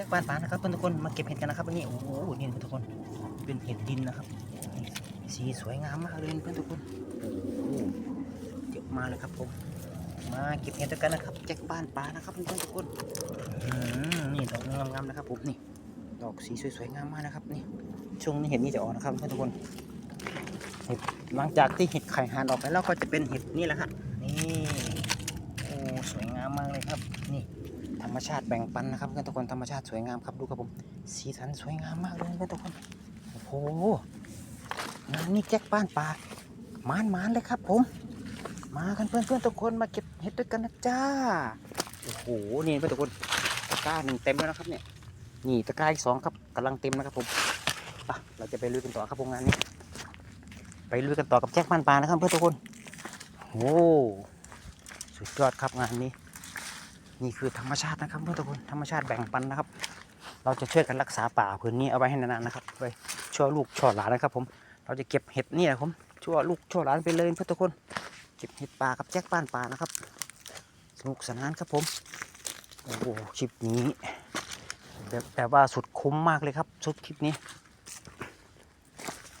จ็คบ้านป่านะครับเพื่อนทุกคนมาเก็บเห็ดกันนะครับวันนี้โอ้โหนี่เพื่อนทุกคนเป็นเห็ดดินนะครับสีสวยงามมากเลยเพื่อนทุกคนโอ้โหเยอะมาเลยครับผม มาเก็บเห็ดด้วยกันนะครับแจ็คบ้านป่านะครับเพื่อนทุกคนนี่ดอกงามๆนะครับผมนี่ดอกสีสวยๆงามมากนะครับนี่ช่วงนี้เห็ดนี่จะออกนะครับเพื่อนทุกคนเห็ดหลังจากที่เห็ดไข่หานออกไปแล้วก็จะเป็นเห็ดนี่แหละครับนี่โอ้สวยงามมากเลยครับนี่ ธรรมชาติแบ่งปันนะครับเพื่อนทุกคนธรรมชาติสวยงามครับดูครับผมสีสันสวยงามมากเลยเพื่อนทุกคนโอ้โหงานนี้แจ็คบ้านป่ามานมานๆเลยครับผม มากันเพื่อนเพื่อนๆทุกคนมาเก็บเห็ดด้วยกันนะจ้าโอ้โหนี่เพื่อนทุกคนตะกร้าหนึ่งเต็มแล้วนะครับเนี่ยนี่ตะกร้าอีกสองครับกำลังเต็มนะครับผมปเราจะไปลุยกันต่อครับผมงานนี้ ไปลุยกันต่อกับแจ็คบ้านป่านะครับเพื่อนทุกคนโอ้สุดยอดครับงานนี้ นี่คือธรรมชาตินะครับเพื่อนทุกคนธรรมชาติแบ่งปันนะครับ เราจะช่วยกันรักษาป่าพื้นนี้เอาไว้ให้นานๆนะครับไว้ชั่วลูกช่วหลานนะครับผมเราจะเก็บเห็ดนี่แหละผมชั่วลูกช่วหลานไปเลยเพื่อนทุกคน เก็บเห็ดป่ากับแจ็คบ้านป่านะครับ สนุกสนานครับผมโอ้โหคลิปนี้แบบแบบว่าสุดคุ้มมากเลยครับสุดคลิปนี้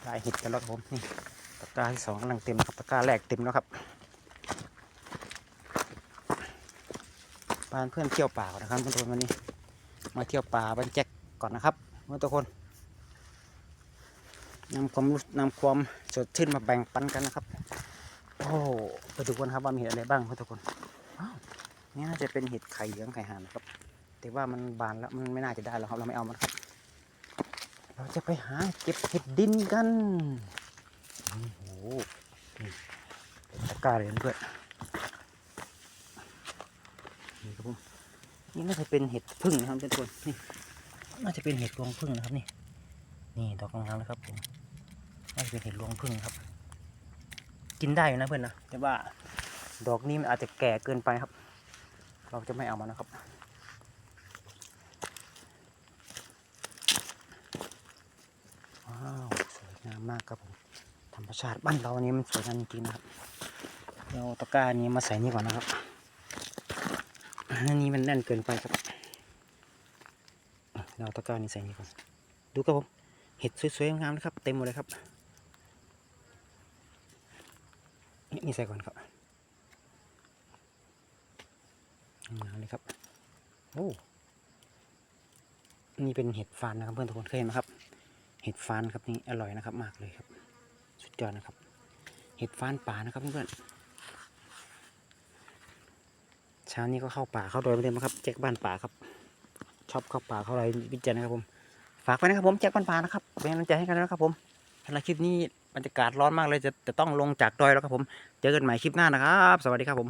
ได้เห็ดกันแล้วครับผมนี่ตะกร้าที่สองกำลังเต็มครับตะกร้าแรกเต็มแล้วครับ พาเพื่อนเที่ยวป่านะครับทุกคนวันนี้ มาเที่ยวป่าบันแจ็คก่อนนะครับทุกคนนำความรู้นำความสดชื่นมาแบ่งปันกันนะครับ โอ้ไปดูกันครับว่ามีเห็ดอะไรบ้างทุกคนนี่น่าจะเป็นเห็ดไข่เหลืองไข่ห่านนะครับ แต่ว่ามันบานแล้วมันไม่น่าจะได้แล้วครับเราไม่เอามันครับเราจะไปหาเก็บเห็ดดินกันโอ้โหนี่เป็นตะกร้าเลยด้วยนี่ครับผม นี่น่าจะเป็นเห็ดพึ่งนะครับทุกคนนี่น่าจะเป็นเห็ดรวงพึ่งนะครับนี่ นี่ดอกงามๆนะครับผมน่าจะเป็นเห็ดรวงพึ่งครับ กินได้อยู่นะเพื่อนนะแต่ว่าดอกนี้มันอาจจะแก่เกินไปครับ เราจะไม่เอามานะครับว้าวสวยงามมากครับผมธรรมชาติบ้านเรานี้มันสวยงามจริงๆนะครับเราตะกร้านี้มาใส่นี่ก่อนนะครับ อันนี้มันแน่นเกินไปครับ เราตะกร้านี่ใส่นี่ก่อน ดูครับผม เห็ดสวยๆงามนะครับ เต็มหมดเลยครับนี่นี่ใส่ก่อนครับงามเลยครับ โอ้ นี่เป็นเห็ดฟานนะครับเพื่อนทุกคนเคยเห็นไหมครับ เห็ดฟานครับนี่อร่อยนะครับมากเลยครับ สุดยอดนะครับ เห็ดฟานป่านะครับเพื่อนๆ เช้านี้ก็เข้าป่าเข้าดอยมาเต็มนะครับแจ็คบ้านป่าครับ ชอบเข้าป่าเข้าดอยวิจัยนะครับผมฝากไว้นะครับผมแจ็คบ้านป่านะครับเป็นกำลังใจให้กันนะครับผมสำหรับคลิปนี้บรรยากาศร้อนมากเลยจะจะต้องลงจากดอยแล้วครับผม เจอกันใหม่คลิปหน้านะครับ สวัสดีครับผม